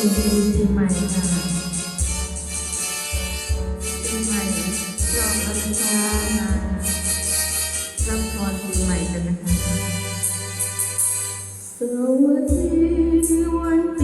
จริงจริงจริใหม่ค่ะจริงใหม่ลองเอาชามารับพรจริงใหม่กันนะคะสวัสดีวัน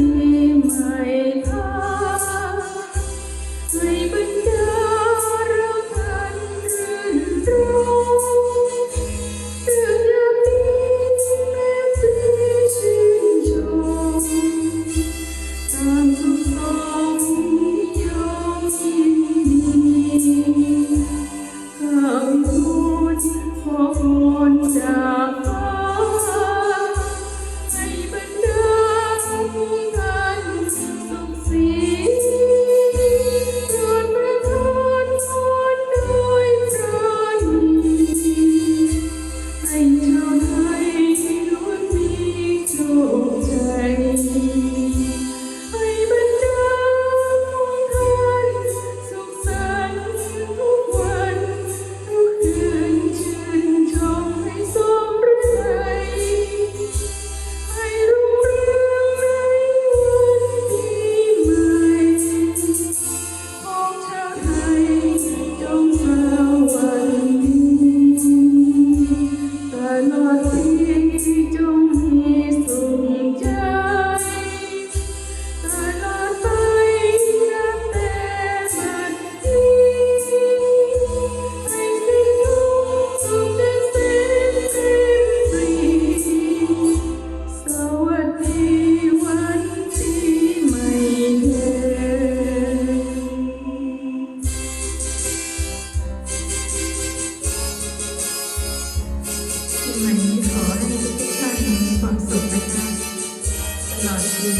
ลอดปี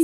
2569